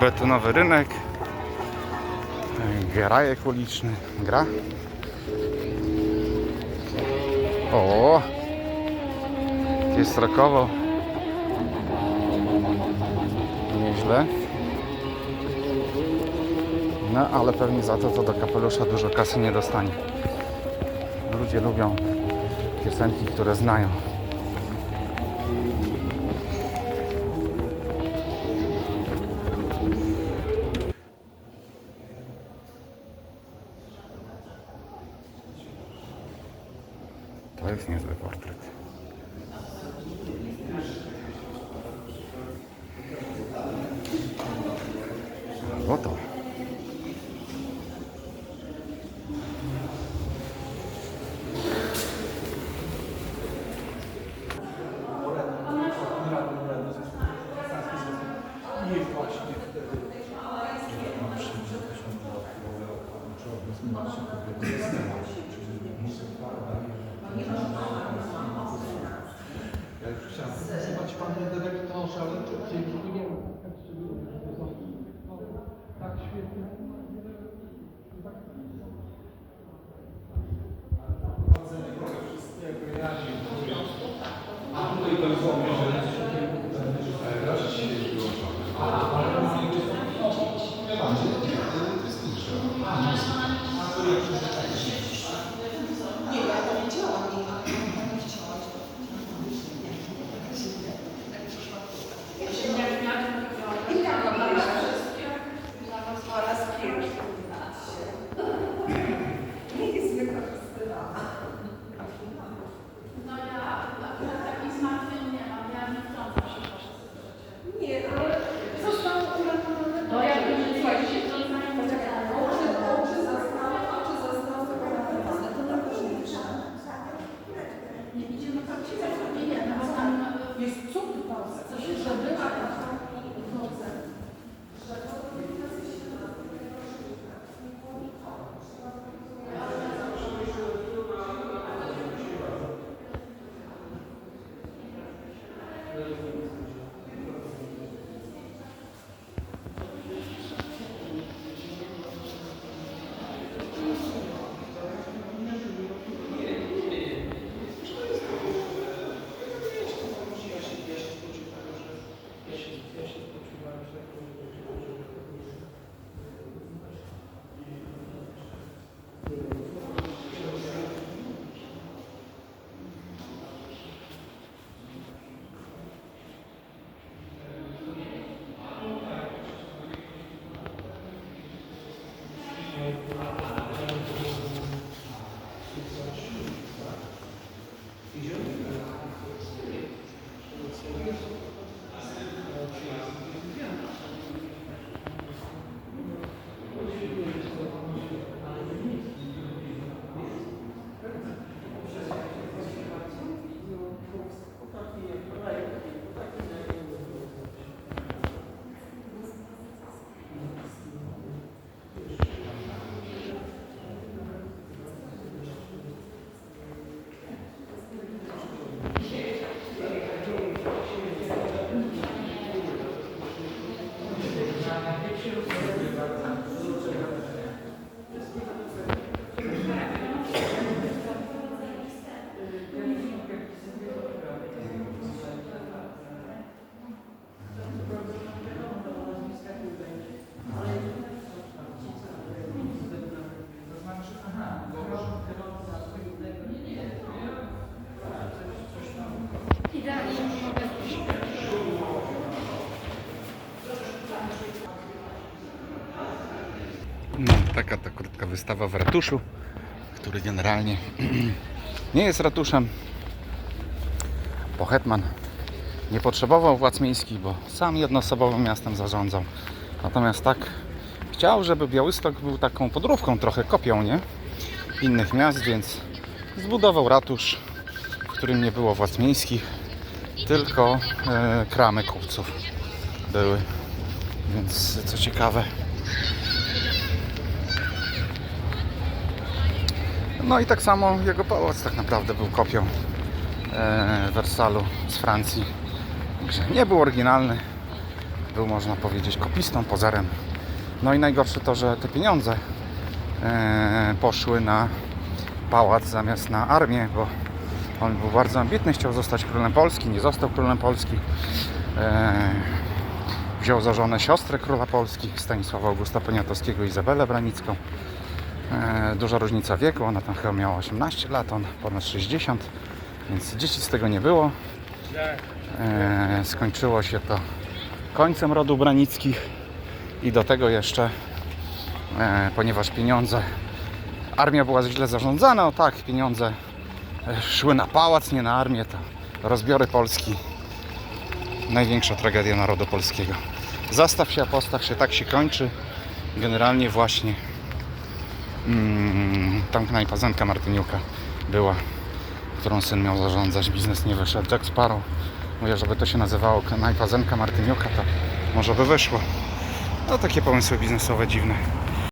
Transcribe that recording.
Betonowy rynek. Grajek uliczny. Gra. O! Jest rokowo. Nieźle. No ale pewnie za to to do kapelusza dużo kasy nie dostanie. Ludzie lubią piosenki, które znają. To jest niezły portret. Oto. Zobacz panie dyrektorze, ale dzięki niemu. Jesus. Wystawa w ratuszu, który generalnie nie jest ratuszem, bo Hetman nie potrzebował władz miejskich, bo sam jednoosobowym miastem zarządzał. Natomiast tak chciał, żeby Białystok był taką podróbką, trochę kopią, nie? Innych miast, więc zbudował ratusz, w którym nie było władz miejskich, tylko e, kramy kupców były. Więc co ciekawe, No i tak samo jego pałac tak naprawdę był kopią e, Wersalu z Francji. Także nie był oryginalny, był można powiedzieć kopistą, pozerem. No i najgorsze to, że te pieniądze e, poszły na pałac zamiast na armię, bo on był bardzo ambitny, chciał zostać królem Polski, nie został królem Polski. E, wziął za żonę siostrę króla Polski, Stanisława Augusta Poniatowskiego Izabelę Branicką. E, duża różnica wieku, ona tam chyba miała 18 lat, on ponad 60, więc dzieci z tego nie było. E, skończyło się to końcem rodu Branickich i do tego jeszcze, e, ponieważ pieniądze, armia była źle zarządzana, o tak, pieniądze szły na pałac, nie na armię, to rozbiory Polski, największa tragedia narodu polskiego. Zastaw się, a postaw się, tak się kończy. Generalnie właśnie mm, tam knajpa Zenka Martyniuka była, którą syn miał zarządzać. Biznes nie wyszedł. Jack Sparrow. Mówię, żeby to się nazywało knajpa Zenka Martyniuka, to może by wyszło. No takie pomysły biznesowe dziwne.